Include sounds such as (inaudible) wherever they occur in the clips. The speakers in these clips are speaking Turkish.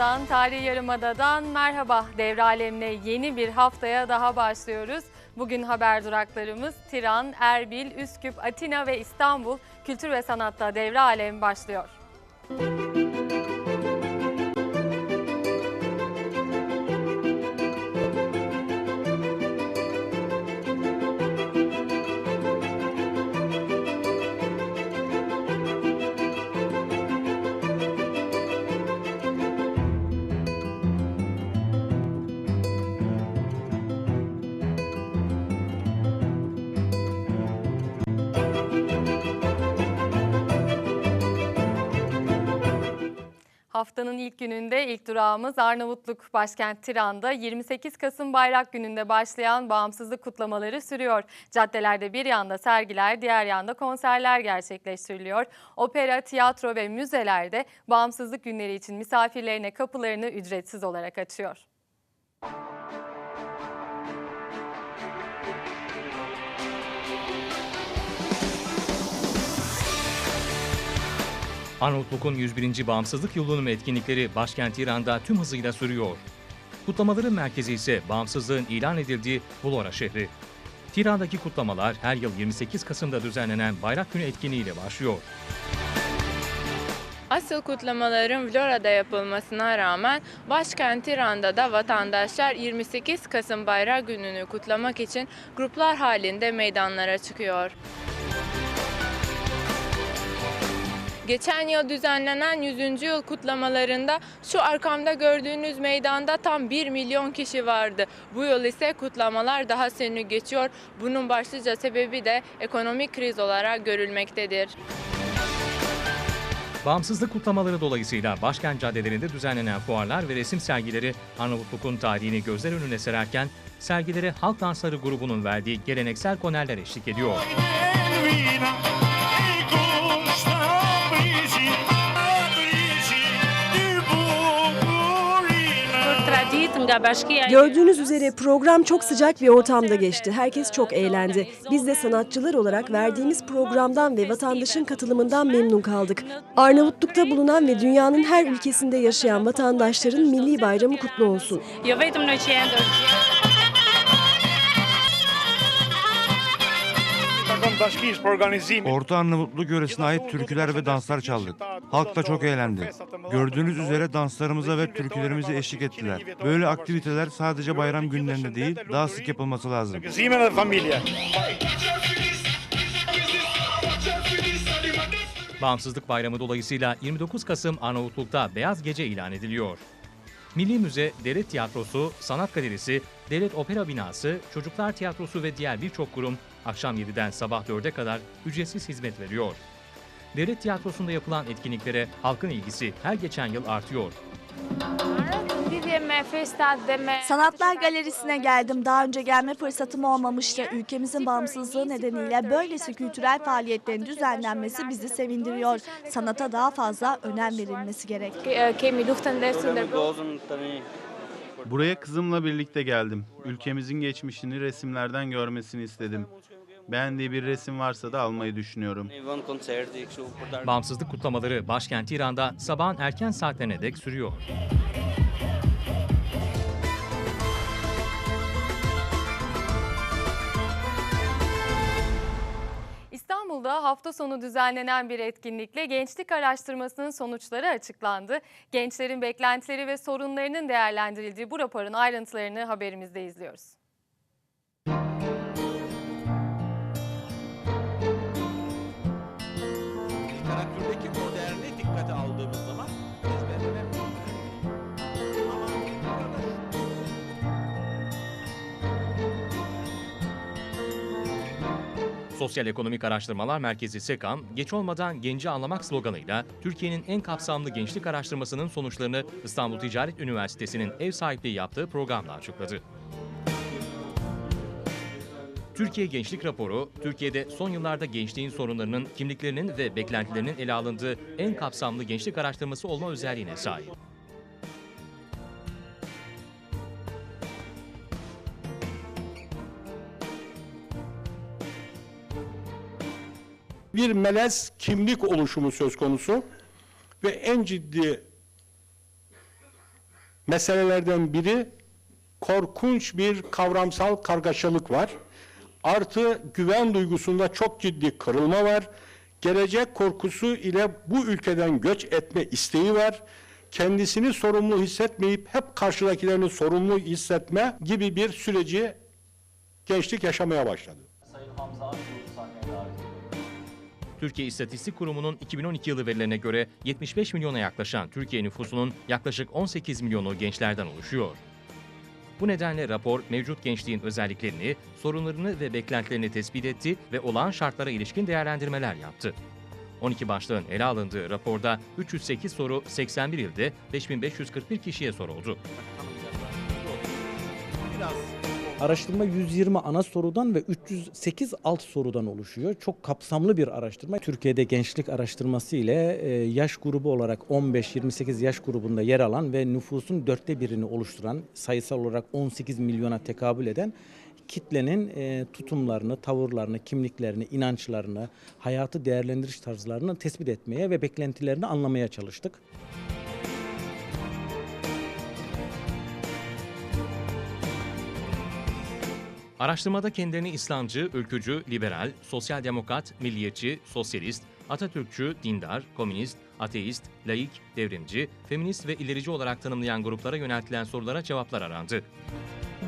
Tiran'dan, Tarihi Yarımada'dan merhaba. Devre alemine yeni bir haftaya daha başlıyoruz. Bugün haber duraklarımız Tiran, Erbil, Üsküp, Atina ve İstanbul. Kültür ve sanatta devre alem başlıyor. Haftanın ilk gününde ilk durağımız Arnavutluk başkent Tiran'da 28 Kasım Bayrak Günü'nde başlayan bağımsızlık kutlamaları sürüyor. Caddelerde bir yanda sergiler, diğer yanda konserler gerçekleştiriliyor. Opera, tiyatro ve müzelerde bağımsızlık günleri için misafirlerine kapılarını ücretsiz olarak açıyor. Arnavutluk'un 101. Bağımsızlık Yılönümü etkinlikleri başkent İran'da tüm hızıyla sürüyor. Kutlamaların merkezi ise bağımsızlığın ilan edildiği Vlora şehri. Tiran'daki kutlamalar her yıl 28 Kasım'da düzenlenen Bayrak Günü etkinliğiyle başlıyor. Asıl kutlamaların Vlora'da yapılmasına rağmen başkent İran'da da vatandaşlar 28 Kasım Bayrak Günü'nü kutlamak için gruplar halinde meydanlara çıkıyor. Geçen yıl düzenlenen 100. yıl kutlamalarında şu arkamda gördüğünüz meydanda tam 1 milyon kişi vardı. Bu yıl ise kutlamalar daha sönük geçiyor. Bunun başlıca sebebi de ekonomik kriz olarak görülmektedir. Bağımsızlık kutlamaları dolayısıyla başkent caddelerinde düzenlenen fuarlar ve resim sergileri Arnavutluk'un tarihini gözler önüne sererken sergilere Halk Dansları grubunun verdiği geleneksel konerler eşlik ediyor. Gördüğünüz üzere program çok sıcak bir ortamda geçti. Herkes çok eğlendi. Biz de sanatçılar olarak verdiğimiz programdan ve vatandaşın katılımından memnun kaldık. Arnavutluk'ta bulunan ve dünyanın her ülkesinde yaşayan vatandaşların milli bayramı kutlu olsun. Orta Arnavutluk yöresine ait türküler ve danslar çaldık. Halk da çok eğlendi. Gördüğünüz üzere danslarımıza ve türkülerimize eşlik ettiler. Böyle aktiviteler sadece bayram günlerinde değil, daha sık yapılması lazım. Bağımsızlık Bayramı dolayısıyla 29 Kasım Arnavutluk'ta Beyaz Gece ilan ediliyor. Milli Müze, Devlet Tiyatrosu, Sanat Galerisi, Devlet Opera Binası, Çocuklar Tiyatrosu ve diğer birçok kurum akşam 7'den sabah 4'e kadar ücretsiz hizmet veriyor. Devlet Tiyatrosu'nda yapılan etkinliklere halkın ilgisi her geçen yıl artıyor. Sanatlar Galerisi'ne geldim. Daha önce gelme fırsatım olmamıştı. Ülkemizin bağımsızlığı nedeniyle böylesi kültürel faaliyetlerin düzenlenmesi bizi sevindiriyor. Sanata daha fazla önem verilmesi gerek. Buraya kızımla birlikte geldim. Ülkemizin geçmişini resimlerden görmesini istedim. Beğendiği bir resim varsa da almayı düşünüyorum. Bağımsızlık kutlamaları başkent İran'da sabahın erken saatlerine dek sürüyor. İstanbul'da hafta sonu düzenlenen bir etkinlikle gençlik araştırmasının sonuçları açıklandı. Gençlerin beklentileri ve sorunlarının değerlendirildiği bu raporun ayrıntılarını haberimizde izliyoruz. Sosyal Ekonomik Araştırmalar Merkezi SEKAM, geç olmadan genci anlamak sloganıyla Türkiye'nin en kapsamlı gençlik araştırmasının sonuçlarını İstanbul Ticaret Üniversitesi'nin ev sahipliği yaptığı programla açıkladı. Türkiye Gençlik Raporu, Türkiye'de son yıllarda gençliğin sorunlarının, kimliklerinin ve beklentilerinin ele alındığı en kapsamlı gençlik araştırması olma özelliğine sahip. Bir melez kimlik oluşumu söz konusu ve en ciddi meselelerden biri korkunç bir kavramsal kargaşalık var. Artı güven duygusunda çok ciddi kırılma var. Gelecek korkusu ile bu ülkeden göç etme isteği var. Kendisini sorumlu hissetmeyip hep karşıdakilerini sorumlu hissetme gibi bir süreci gençlik yaşamaya başladı. Türkiye İstatistik Kurumu'nun 2012 yılı verilerine göre 75 milyona yaklaşan Türkiye nüfusunun yaklaşık 18 milyonu gençlerden oluşuyor. Bu nedenle rapor mevcut gençliğin özelliklerini, sorunlarını ve beklentilerini tespit etti ve olağan şartlara ilişkin değerlendirmeler yaptı. 12 başlığın ele alındığı raporda 308 soru 81 ilde 5541 kişiye soruldu. Araştırma 120 ana sorudan ve 308 alt sorudan oluşuyor. Çok kapsamlı bir araştırma. Türkiye'de gençlik araştırması ile e, yaş grubu olarak 15-28 yaş grubunda yer alan ve nüfusun dörtte birini oluşturan sayısal olarak 18 milyona tekabül eden kitlenin e, tutumlarını, tavırlarını, kimliklerini, inançlarını, hayatı değerlendiriş tarzlarını tespit etmeye ve beklentilerini anlamaya çalıştık. Araştırmada kendilerini İslamcı, ülkücü, liberal, sosyal demokrat, milliyetçi, sosyalist, Atatürkçü, dindar, komünist, ateist, laik, devrimci, feminist ve ilerici olarak tanımlayan gruplara yöneltilen sorulara cevaplar arandı.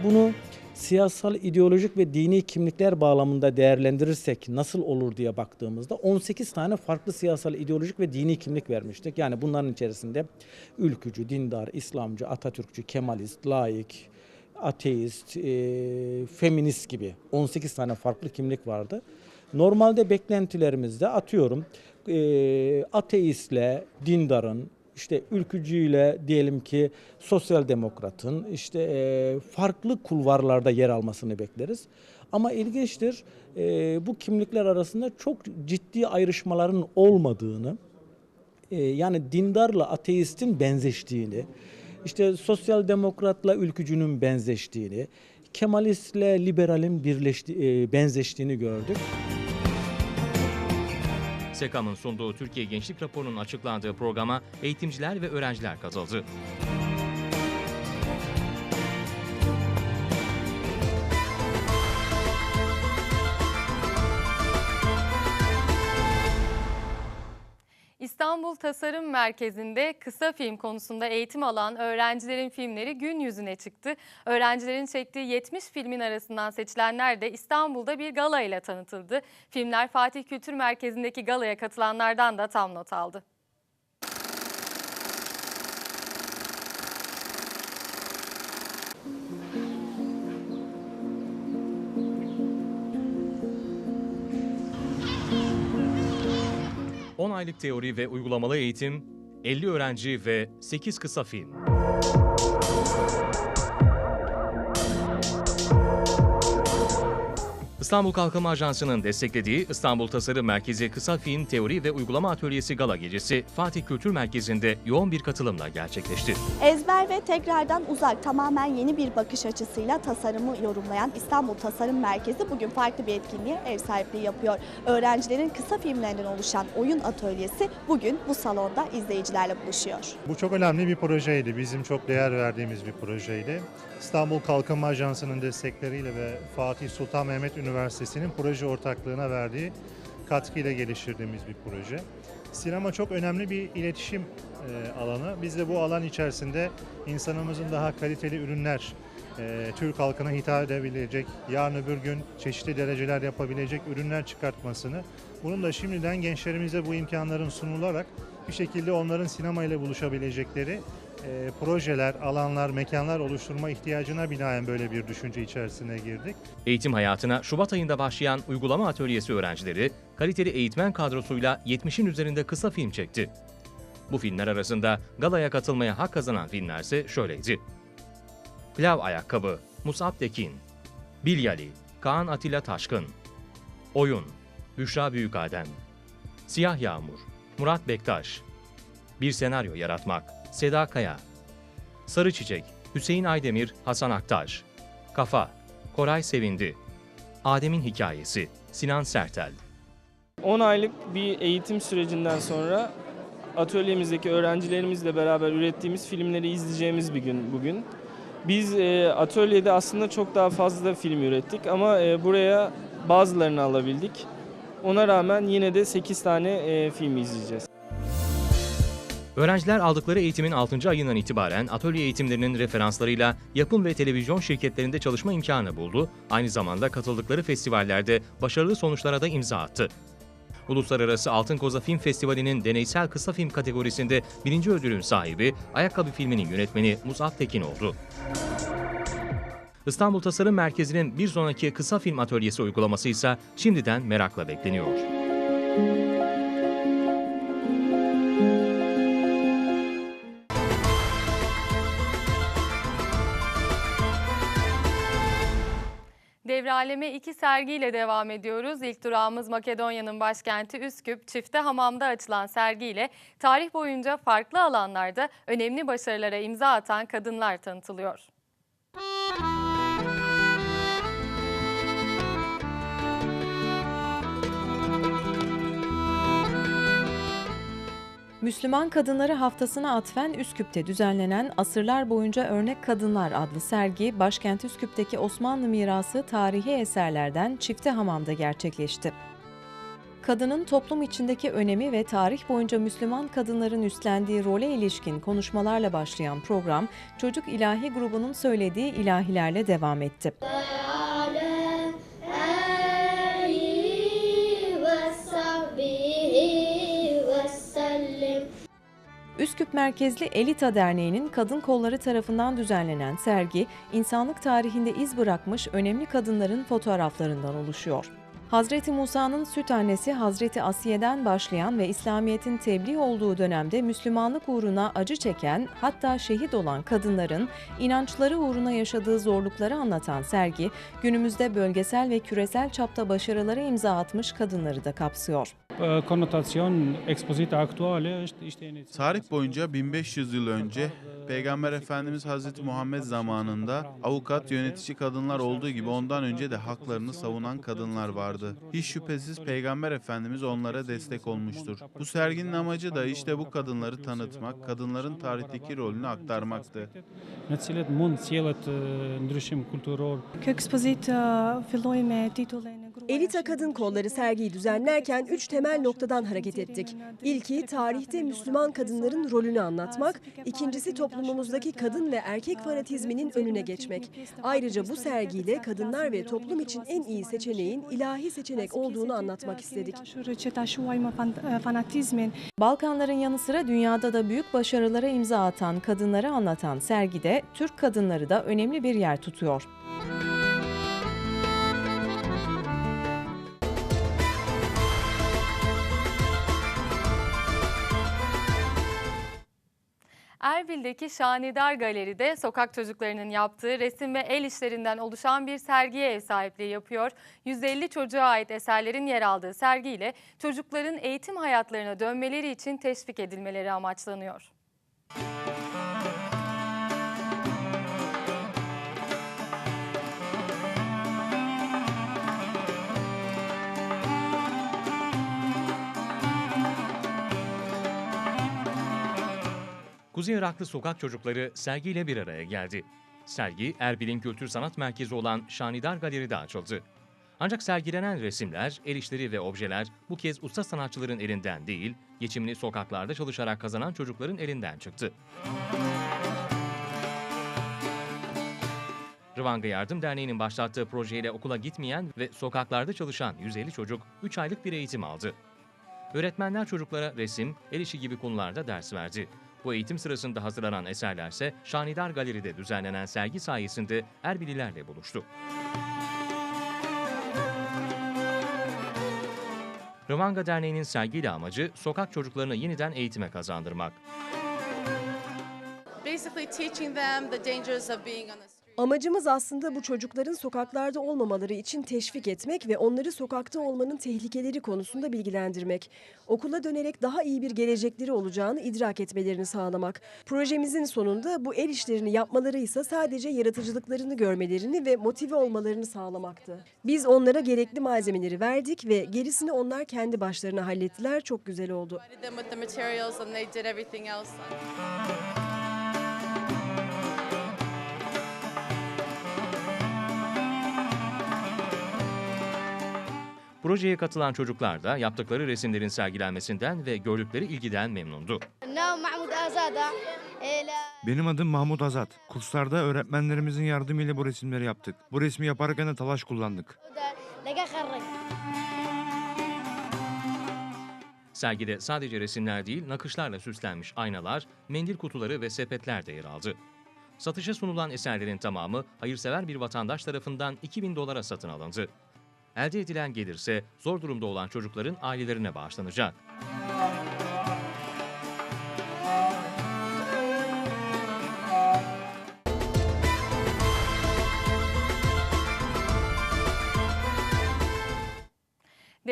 Bunu siyasal, ideolojik ve dini kimlikler bağlamında değerlendirirsek nasıl olur diye baktığımızda 18 tane farklı siyasal, ideolojik ve dini kimlik vermiştik. Yani bunların içerisinde ülkücü, dindar, İslamcı, Atatürkçü, Kemalist, laik, ateist, e, feminist gibi 18 tane farklı kimlik vardı. Normalde beklentilerimizde atıyorum e, ateistle dindarın, işte ülkücüyle diyelim ki sosyal demokratın işte e, farklı kulvarlarda yer almasını bekleriz. Ama ilginçtir e, bu kimlikler arasında çok ciddi ayrışmaların olmadığını e, yani dindarla ateistin benzeştiğini, işte sosyal demokratla ülkücünün benzeştiğini, Kemalistle liberalin birleşti, e, benzeştiğini gördük. SEKAM'ın sunduğu Türkiye Gençlik Raporu'nun açıklandığı programa eğitimciler ve öğrenciler katıldı. İstanbul Tasarım Merkezi'nde kısa film konusunda eğitim alan öğrencilerin filmleri gün yüzüne çıktı. Öğrencilerin çektiği 70 filmin arasından seçilenler de İstanbul'da bir gala ile tanıtıldı. Filmler Fatih Kültür Merkezi'ndeki galaya katılanlardan da tam not aldı. – aylık teori ve uygulamalı eğitim, 50 öğrenci ve 8 kısa film. İstanbul Kalkınma Ajansı'nın desteklediği İstanbul Tasarım Merkezi Kısa Film Teori ve Uygulama Atölyesi Gala Gecesi Fatih Kültür Merkezi'nde yoğun bir katılımla gerçekleşti. Ezber ve tekrardan uzak tamamen yeni bir bakış açısıyla tasarımı yorumlayan İstanbul Tasarım Merkezi bugün farklı bir etkinliğe ev sahipliği yapıyor. Öğrencilerin kısa filmlerinden oluşan oyun atölyesi bugün bu salonda izleyicilerle buluşuyor. Bu çok önemli bir projeydi. Bizim çok değer verdiğimiz bir projeydi. İstanbul Kalkınma Ajansı'nın destekleriyle ve Fatih Sultan Mehmet Üniversitesi'nin proje ortaklığına verdiği katkıyla geliştirdiğimiz bir proje. Sinema çok önemli bir iletişim e, alanı. Biz de bu alan içerisinde insanımızın daha kaliteli ürünler, e, Türk halkına hitap edebilecek, yarın öbür gün çeşitli dereceler yapabilecek ürünler çıkartmasını, bunun da şimdiden gençlerimize bu imkanların sunularak bir şekilde onların sinema ile buluşabilecekleri e, projeler, alanlar, mekanlar oluşturma ihtiyacına binaen böyle bir düşünce içerisine girdik. Eğitim hayatına Şubat ayında başlayan uygulama atölyesi öğrencileri kaliteli eğitmen kadrosuyla 70'in üzerinde kısa film çekti. Bu filmler arasında galaya katılmaya hak kazanan filmlerse şöyleydi. Pilav Ayakkabı, Musab Tekin, Bilyali, Kaan Atilla Taşkın, Oyun, Büşra Büyükadem, Siyah Yağmur, Murat Bektaş, Bir Senaryo Yaratmak, Seda Kaya, Sarı Çiçek, Hüseyin Aydemir, Hasan Aktaş, Kafa, Koray Sevindi, Adem'in Hikayesi, Sinan Sertel. 10 aylık bir eğitim sürecinden sonra atölyemizdeki öğrencilerimizle beraber ürettiğimiz filmleri izleyeceğimiz bir gün bugün. Biz e, atölyede aslında çok daha fazla film ürettik ama e, buraya bazılarını alabildik. Ona rağmen yine de 8 tane e, film izleyeceğiz. Öğrenciler aldıkları eğitimin 6. ayından itibaren atölye eğitimlerinin referanslarıyla yapım ve televizyon şirketlerinde çalışma imkanı buldu. Aynı zamanda katıldıkları festivallerde başarılı sonuçlara da imza attı. Uluslararası Altın Koza Film Festivali'nin deneysel kısa film kategorisinde birinci ödülün sahibi, Ayakkabı filminin yönetmeni Musab Tekin oldu. İstanbul Tasarım Merkezi'nin bir sonraki kısa film atölyesi uygulaması ise şimdiden merakla bekleniyor. Devraleme iki sergiyle devam ediyoruz. İlk durağımız Makedonya'nın başkenti Üsküp. Çifte Hamam'da açılan sergiyle tarih boyunca farklı alanlarda önemli başarılara imza atan kadınlar tanıtılıyor. Müslüman Kadınları Haftası'na atfen Üsküp'te düzenlenen Asırlar Boyunca Örnek Kadınlar adlı sergi, başkent Üsküp'teki Osmanlı mirası tarihi eserlerden Çifte Hamam'da gerçekleşti. Kadının toplum içindeki önemi ve tarih boyunca Müslüman kadınların üstlendiği role ilişkin konuşmalarla başlayan program, Çocuk İlahi grubunun söylediği ilahilerle devam etti. Üsküp merkezli Elita Derneği'nin kadın kolları tarafından düzenlenen sergi, insanlık tarihinde iz bırakmış önemli kadınların fotoğraflarından oluşuyor. Hazreti Musa'nın süt annesi Hazreti Asiye'den başlayan ve İslamiyet'in tebliğ olduğu dönemde Müslümanlık uğruna acı çeken, hatta şehit olan kadınların inançları uğruna yaşadığı zorlukları anlatan sergi, günümüzde bölgesel ve küresel çapta başarılara imza atmış kadınları da kapsıyor. İşte Tarih boyunca 1500 yıl önce Peygamber Efendimiz Hazreti Muhammed zamanında avukat, yönetici kadınlar olduğu gibi ondan önce de haklarını savunan kadınlar vardı. Hiç şüphesiz Peygamber Efendimiz onlara destek olmuştur. Bu serginin amacı da işte bu kadınları tanıtmak, kadınların tarihteki rolünü aktarmaktı. Nacilet mund sjellët ndryshim kulturor. Elita Kadın Kolları sergiyi düzenlerken üç temel noktadan hareket ettik. İlki tarihte Müslüman kadınların rolünü anlatmak, ikincisi toplumumuzdaki kadın ve erkek fanatizminin önüne geçmek. Ayrıca bu sergiyle kadınlar ve toplum için en iyi seçeneğin ilahi seçenek olduğunu anlatmak istedik. Balkanların yanı sıra dünyada da büyük başarılara imza atan kadınları anlatan sergide Türk kadınları da önemli bir yer tutuyor. Erbil'deki Şanidar Galeri'de sokak çocuklarının yaptığı resim ve el işlerinden oluşan bir sergiye ev sahipliği yapıyor. 150 çocuğa ait eserlerin yer aldığı sergiyle çocukların eğitim hayatlarına dönmeleri için teşvik edilmeleri amaçlanıyor. Kuzey Iraklı sokak çocukları sergiyle bir araya geldi. Sergi, Erbil'in kültür sanat merkezi olan Şanidar Galeri'de açıldı. Ancak sergilenen resimler, el işleri ve objeler bu kez usta sanatçıların elinden değil, geçimini sokaklarda çalışarak kazanan çocukların elinden çıktı. Rıvanga Yardım Derneği'nin başlattığı projeyle okula gitmeyen ve sokaklarda çalışan 150 çocuk 3 aylık bir eğitim aldı. Öğretmenler çocuklara resim, el işi gibi konularda ders verdi. Bu eğitim sırasında hazırlanan eserlerse Şanidar Galeri'de düzenlenen sergi sayesinde Erbililerle buluştu. Rıvanga Derneği'nin sergiyle amacı sokak çocuklarını yeniden eğitime kazandırmak. basically teaching them the dangers of being on the. Amacımız aslında bu çocukların sokaklarda olmamaları için teşvik etmek ve onları sokakta olmanın tehlikeleri konusunda bilgilendirmek. Okula dönerek daha iyi bir gelecekleri olacağını idrak etmelerini sağlamak. Projemizin sonunda bu el işlerini yapmaları ise sadece yaratıcılıklarını görmelerini ve motive olmalarını sağlamaktı. Biz onlara gerekli malzemeleri verdik ve gerisini onlar kendi başlarına hallettiler. Çok güzel oldu. Projeye katılan çocuklar da yaptıkları resimlerin sergilenmesinden ve gördükleri ilgiden memnundu. Benim adım Mahmut Azat. Kurslarda öğretmenlerimizin yardımıyla bu resimleri yaptık. Bu resmi yaparken de talaş kullandık. Sergide sadece resimler değil, nakışlarla süslenmiş aynalar, mendil kutuları ve sepetler de yer aldı. Satışa sunulan eserlerin tamamı hayırsever bir vatandaş tarafından 2000 dolara satın alındı. Elde edilen gelirse zor durumda olan çocukların ailelerine bağışlanacak.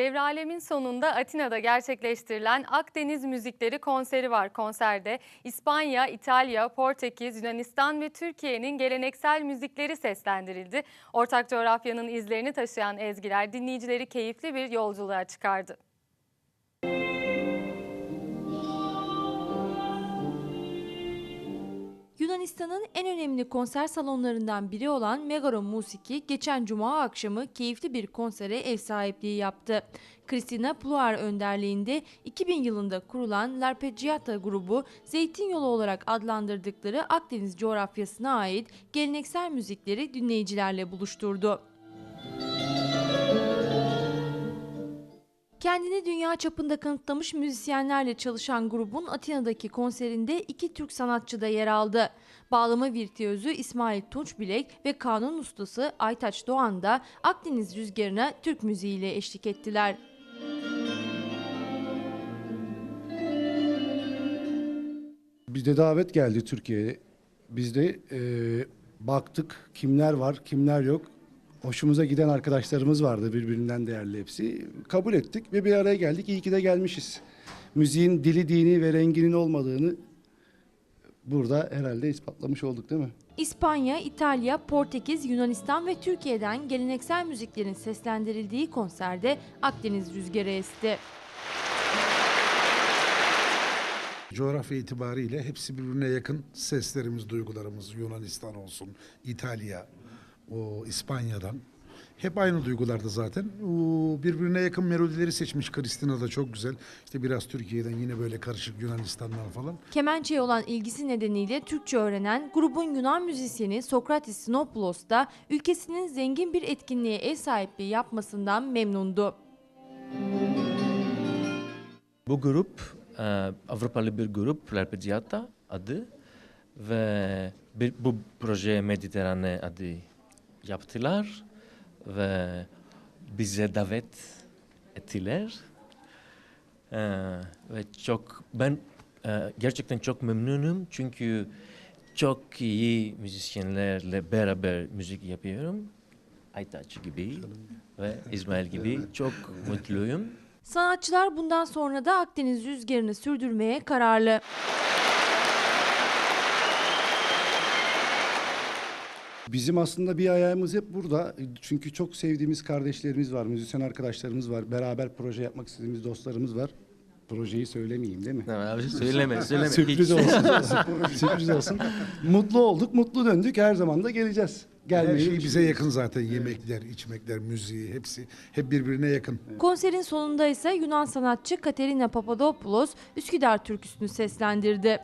Devralemin sonunda Atina'da gerçekleştirilen Akdeniz Müzikleri konseri var. Konserde İspanya, İtalya, Portekiz, Yunanistan ve Türkiye'nin geleneksel müzikleri seslendirildi. Ortak coğrafyanın izlerini taşıyan ezgiler dinleyicileri keyifli bir yolculuğa çıkardı. Yunanistan'ın en önemli konser salonlarından biri olan Megaron Musiki geçen cuma akşamı keyifli bir konsere ev sahipliği yaptı. Christina Pluar önderliğinde 2000 yılında kurulan Larpeggiata grubu Zeytin Yolu olarak adlandırdıkları Akdeniz coğrafyasına ait geleneksel müzikleri dinleyicilerle buluşturdu. Kendini dünya çapında kanıtlamış müzisyenlerle çalışan grubun Atina'daki konserinde iki Türk sanatçı da yer aldı. Bağlama virtüözü İsmail Tunçbilek ve kanun ustası Aytaç Doğan da Akdeniz rüzgarına Türk müziğiyle eşlik ettiler. Bizde davet geldi Türkiye'ye. Biz de e, baktık kimler var, kimler yok. Hoşumuza giden arkadaşlarımız vardı birbirinden değerli hepsi. Kabul ettik ve bir araya geldik. İyi ki de gelmişiz. Müziğin dili, dini ve renginin olmadığını burada herhalde ispatlamış olduk değil mi? İspanya, İtalya, Portekiz, Yunanistan ve Türkiye'den geleneksel müziklerin seslendirildiği konserde Akdeniz rüzgarı esti. Coğrafya itibariyle hepsi birbirine yakın seslerimiz, duygularımız Yunanistan olsun, İtalya, o İspanya'dan. Hep aynı duygularda zaten. O birbirine yakın melodileri seçmiş Kristina da çok güzel. İşte biraz Türkiye'den yine böyle karışık Yunanistan'dan falan. Kemençeye olan ilgisi nedeniyle Türkçe öğrenen grubun Yunan müzisyeni Sokratis Sinopoulos da ülkesinin zengin bir etkinliğe ev sahipliği yapmasından memnundu. Bu grup e, Avrupalı bir grup Larpeggiata adı ve bu proje Mediterane adı yaptılar ve bize davet ettiler. E, ve çok ben e, gerçekten çok memnunum çünkü çok iyi müzisyenlerle beraber müzik yapıyorum. Aytaç gibi ve İsmail gibi çok mutluyum. Sanatçılar bundan sonra da Akdeniz rüzgarını sürdürmeye kararlı. Bizim aslında bir ayağımız hep burada. Çünkü çok sevdiğimiz kardeşlerimiz var, müzisyen arkadaşlarımız var. Beraber proje yapmak istediğimiz dostlarımız var. Projeyi söylemeyeyim değil mi? Tamam abi, söyleme, (laughs) söyleme. Sürpriz olsun. (laughs) Sürpriz olsun. Mutlu olduk, mutlu döndük. Her zaman da geleceğiz. Her Gelmeyi şey bize yakın zaten. Yemekler, içmekler, müziği hepsi hep birbirine yakın. Konserin sonunda ise Yunan sanatçı Katerina Papadopoulos Üsküdar türküsünü seslendirdi.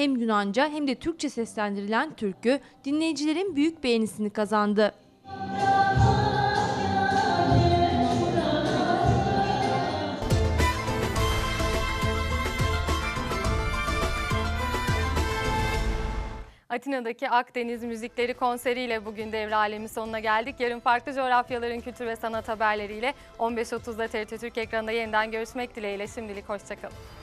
Hem Yunanca hem de Türkçe seslendirilen türkü dinleyicilerin büyük beğenisini kazandı. Atina'daki Akdeniz Müzikleri konseriyle bugün devre alemi sonuna geldik. Yarın farklı coğrafyaların kültür ve sanat haberleriyle 15.30'da TRT Türk ekranında yeniden görüşmek dileğiyle. Şimdilik hoşçakalın.